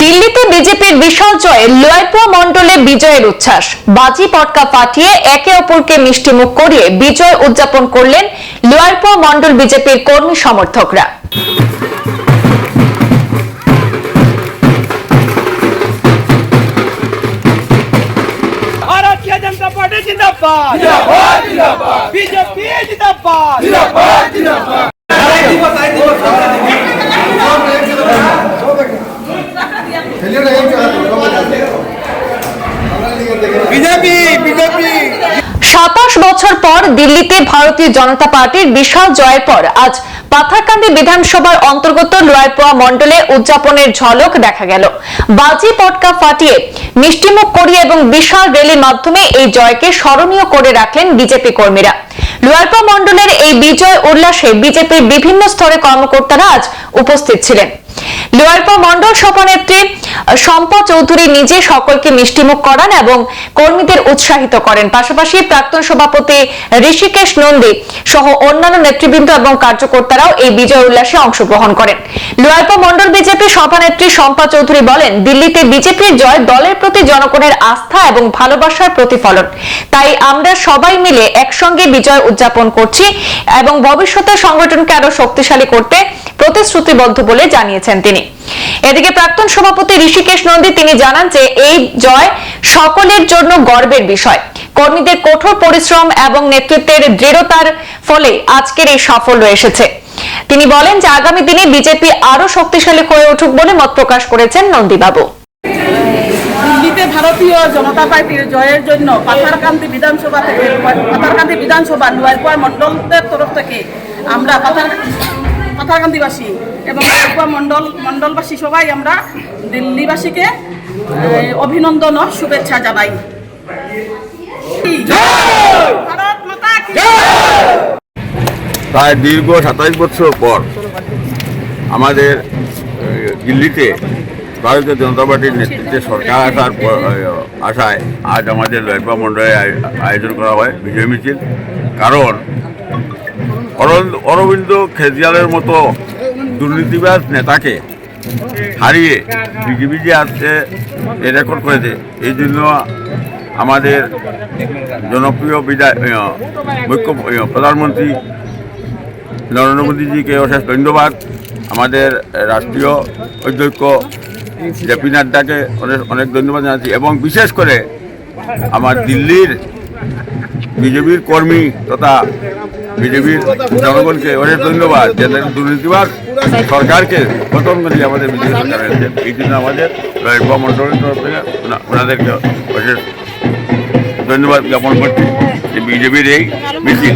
দিল্লিতে বিজেপির বিশাল জয়ে লোয়াইপুয়া মণ্ডলে বিজয়ের উচ্ছ্বাস বাজি পটকা ফাটিয়ে একে অপরকে মিষ্টিমুখ করিয়ে বিজয় উদযাপন করলেন লোয়াইপুয়া মণ্ডল বিজেপির কর্মী সমর্থকরা भारतीय जनता पार्टी जिंदाबाद जिंदाबाद जिंदाबाद बीजेपी जिंदाबाद जिंदाबाद जिंदाबाद সাতাশ বছর পর দিল্লিতে ভারতীয় জনতা পার্টির বিশাল জয়ের পর আজ পাথারকান্দি বিধানসভার অন্তর্গত লোয়ারপোয়া মণ্ডলে উদযাপনের ঝলক দেখা গেল। বাজি পটকা ফাটিয়ে মিষ্টিমুখ করিয়ে এবং বিশাল র্যালির মাধ্যমে এই জয়কে স্মরণীয় করে রাখলেন বিজেপি কর্মীরা। লোয়ারপোয়া মণ্ডলের এই বিজয় উল্লাসে বিজেপির বিভিন্ন স্তরে কর্মকর্তারা আজ উপস্থিত ছিলেন। লোয়ারপা মন্ডল সভানেত্রী শম্পা চৌধুরী নিজে সকলকে মিষ্টিমুখ করান এবং কর্মীদের উৎসাহিত করেন। পাশাপাশি প্রাক্তন সভাপতি ঋষিকেশ নন্দী সহ অন্যান্য নেতৃবৃন্দ এবং কার্যকর্তারাও এই বিজয় উল্লাসে অংশগ্রহণ করেন। লোয়ারপা মন্ডল বিজেপি সভানেত্রী শম্পা চৌধুরী বলেন, দিল্লিতে বিজেপির জয় দলের প্রতি জনগণের আস্থা এবং ভালোবাসার প্রতিফলন। তাই আমরা সবাই মিলে একসঙ্গে বিজয় উদযাপন করছি এবং ভবিষ্যতে সংগঠনকে আরও শক্তিশালী করতে প্রতিশ্রুতিবদ্ধ বলে জানিয়েছেন তিনি। এদিকে প্রাক্তন সভাপতি ঋষিকেশ নন্দী তিনি জানান যে, এই জয় সকলের জন্য গর্বের বিষয়। কর্মীদের কঠোর পরিশ্রম এবং নেতৃত্বের দৃঢ়তার ফলে আজকের এই সাফল্য এসেছে। তিনি বলেন যে আগামী দিনে বিজেপি আরও শক্তিশালী হয়ে উঠুক বলে মত প্রকাশ করেছেন নন্দীবাবু। দিল্লিতে ভারতীয় জনতা পার্টির জয়ের জন্য পাথারকান্দি বিধানসভা থেকে পাথারকান্দি বিধানসভা নোয়ারপুয়ার মণ্ডলদের তরফ থেকে আমরা পাথার পাথারকান্দিবাসী এবং নোয়ারপুয়া মণ্ডল মণ্ডলবাসী সবাই আমরা দিল্লিবাসীকে অভিনন্দন ও শুভেচ্ছা জানাই। প্রায় দীর্ঘ সাতাইশ বছর পর আমাদের দিল্লিতে ভারতীয় জনতা পার্টির নেতৃত্বে সরকার আসার আশায় আজ আমাদের লয়পা মণ্ডলে আয়োজন করা হয় বিজয় মিছিল। কারণ অরবিন্দ কেজরিওয়ালের মতো দুর্নীতিবাজ নেতাকে হারিয়ে বিজেপি যে এ রেকর্ড করেছে, এই জন্য আমাদের জনপ্রিয় বিদায় মুখ্য প্রধানমন্ত্রী নরেন্দ্র মোদীজিকে অশেষ ধন্যবাদ। আমাদের রাষ্ট্রীয় অধ্যক্ষ জেপি নাড্ডাকে অনেক অনেক ধন্যবাদ জানাচ্ছি। এবং বিশেষ করে আমার দিল্লির বিজেপির কর্মী তথা বিজেপির জনগণকে অনেক ধন্যবাদ। যে দুর্নীতিবাদ সরকারকে খতম করে আমাদের বিজেপি সরকার এনেছেন এই জন্য আমাদের লয়েরবা মন্ডলের তরফ থেকে ওনাদেরকে অশেষ ধন্যবাদ জ্ঞাপন করছি যে বিজেপির এই মিছিল।